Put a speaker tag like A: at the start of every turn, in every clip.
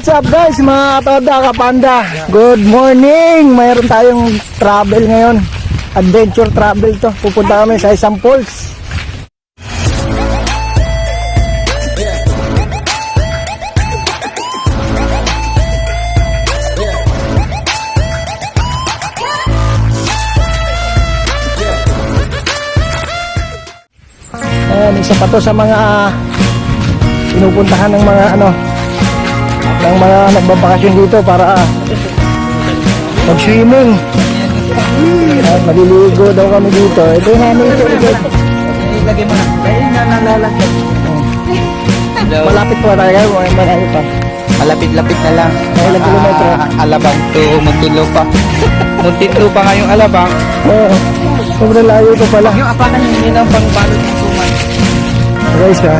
A: What's up guys? Mga katoda kapanda. Good morning! Mayroon tayong travel ngayon. Adventure travel to. Pupunta kami sa isang falls. Ayan, isa pa to sa mga pinupuntahan ng mga ano ng mga nagbabakasyon dito para mag-swimming. At maliligo daw kami dito. Ito yung ito. ito.
B: Ilagay mo na. Dahil na nalalagyan.
A: Malapit pa tayo. May malayo pa.
B: Malapit-lapit na lang.
A: Ilang kilometro?
B: Ah, alabang to Muntinlupa. Muntinlupa nga yung alabang.
A: Oo. Sobrang layo pa pala.
B: Yung apakan yun ang pangbalot ng tuman.
A: Guys ha.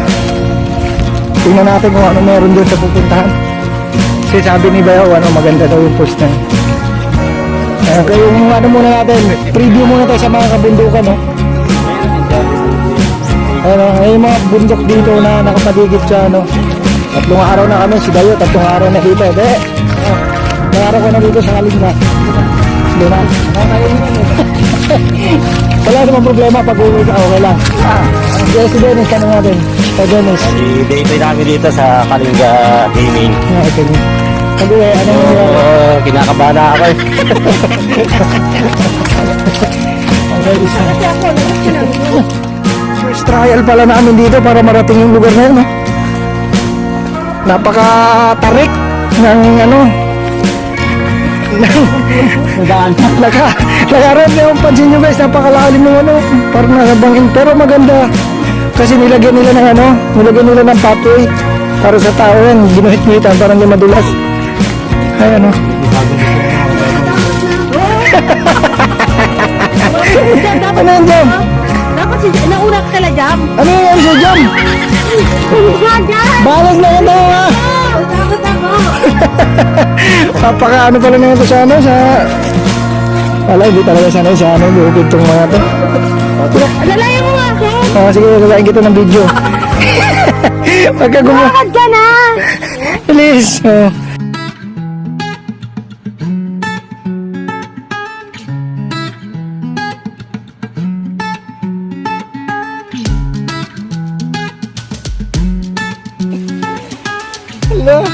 A: Tingnan natin kung ano meron doon sa pupuntahan. Kasi sabi ni Bayaw, ano, maganda daw yung post na yun. Kaya yung ano muna natin, preview muna tayo sa mga kabundukan, no? Ano, ay yung mga bundok dito na nakapaligid sa ano. Tatlong araw na kami, si Dayo, tatlong araw na dito. Oh, ilang araw ko na dito sa Kalinga. Luna. Wala namang problema pag uwi ka, okay lang. Yes, si Dennis, tanong natin. Sa Dennis.
C: I-date namin dito sa Kalinga Gaming.
A: Ah, okay. Sabi eh, ano mo yan?
C: Oo, kinakabahan na ako eh.
A: Okay, isa. First trial pala namin dito para marating yung lugar na yun, no? Napaka-tarik ng ano,
C: Nadaan.
A: Laka, lakaran niyo yung pansin nyo guys, napakalalim ng ano, parang nasa bangin, pero maganda. Kasi nilagyan nila ng ano, nilagyan nila ng pathway para sa tao yan, ginuhit-hitan, parang hindi madulas. Ay ano. ano yan dyan?
D: Dapat si nauna ka kala jam.
A: Ano yan sa?
D: Gagan!
A: Balag na yan ha!
D: Takot ako.
A: Papaka ano pala na ito sa ano, sa... Wala, hindi talaga sanay sa ano, bukid itong mga to.
D: Alalayan mo nga ako.
A: Ah, sige, lalaking kita ng video. Pagka gumawa.
D: Bakit ka na?
A: Please. Oh. Hala.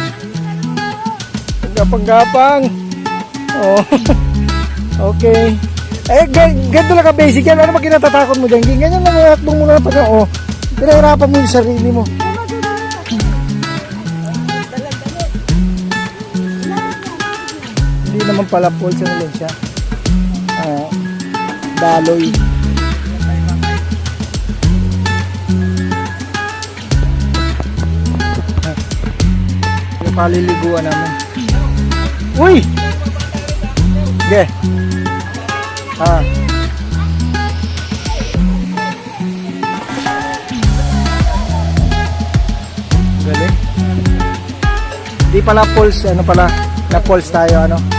A: Gapang-gapang. Oh. okay. Eh, gan- ganito lang ka-basic yan. Ano ba kinatatakot mo dyan? Ganyan lang ang hakbang mo na pag oh. Pinahirapan mo yung sarili mo. Hindi naman pala ano lang siya. Ah, daloy. Yung paliliguan namin. Uy! Ge. Ah. Galing. Hindi pala pulse, ano pala, na pulse tayo, ano.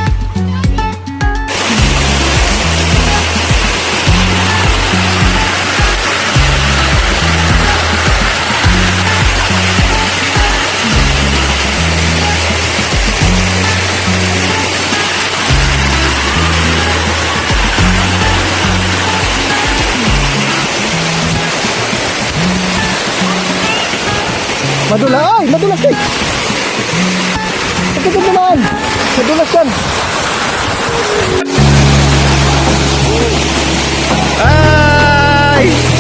A: Madula, ay, madulas eh. Ito naman. Madulas yan.
B: Ay!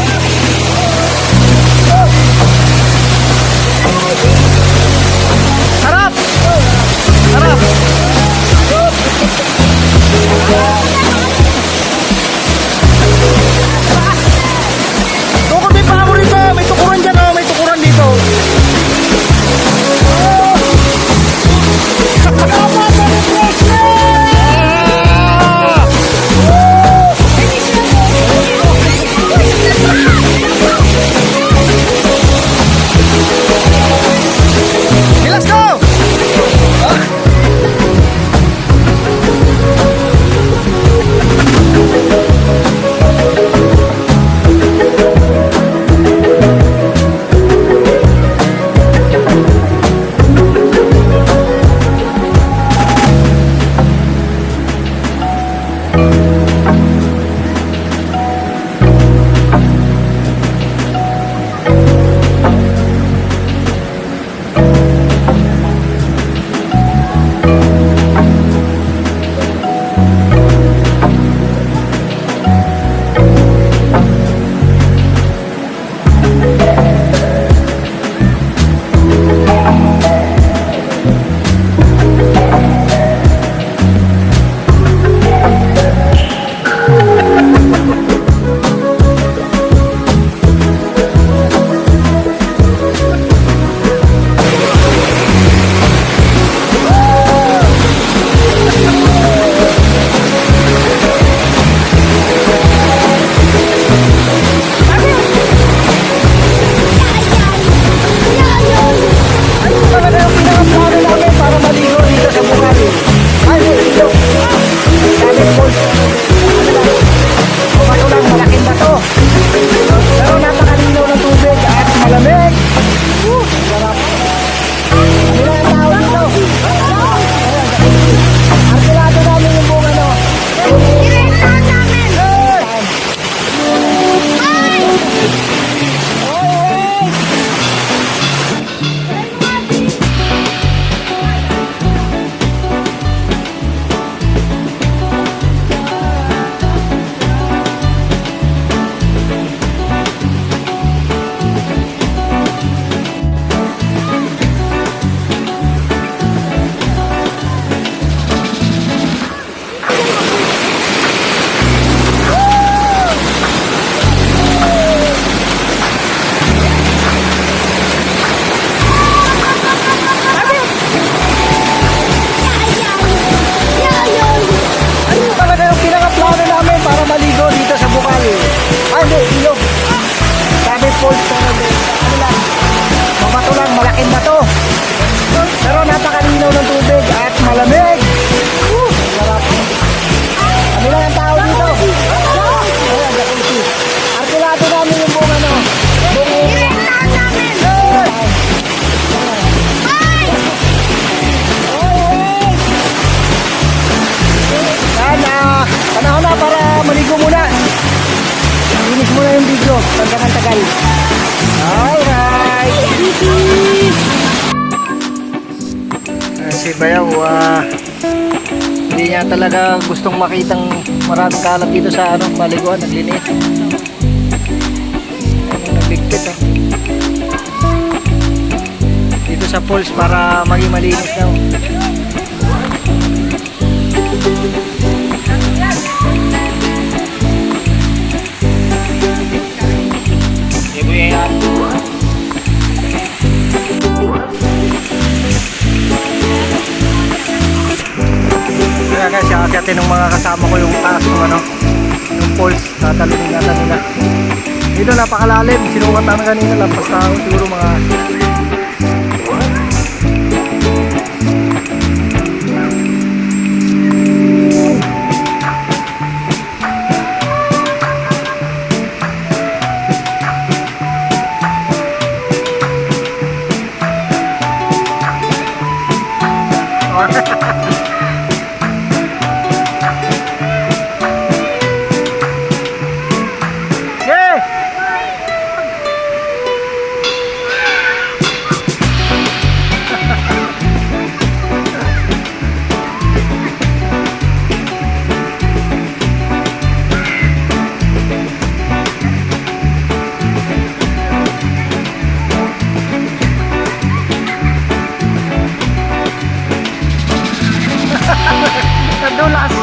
A: Linaw ng tubig at malamig. Woo! Sarap. Kami lang ang tao dito. Ayan, jacuzzi. Arkulado namin yung buong ano. Buong! Yan, ah, panahon na para maligo muna. Finish muna yung video. Tanda ng tagal. Alright. Bayaw, ah, hindi niya talaga gustong makitang maraming kalat dito sa ano, maliguan, naglinis. Nagligpit oh. Dito sa pools para maging malinis daw. Guys, akyatin ng mga kasama ko yung taas ng ano, yung poles, tatalunin natin nila. Dito napakalalim, sinukat namin kanina, lampas tao, siguro mga Yeah! do last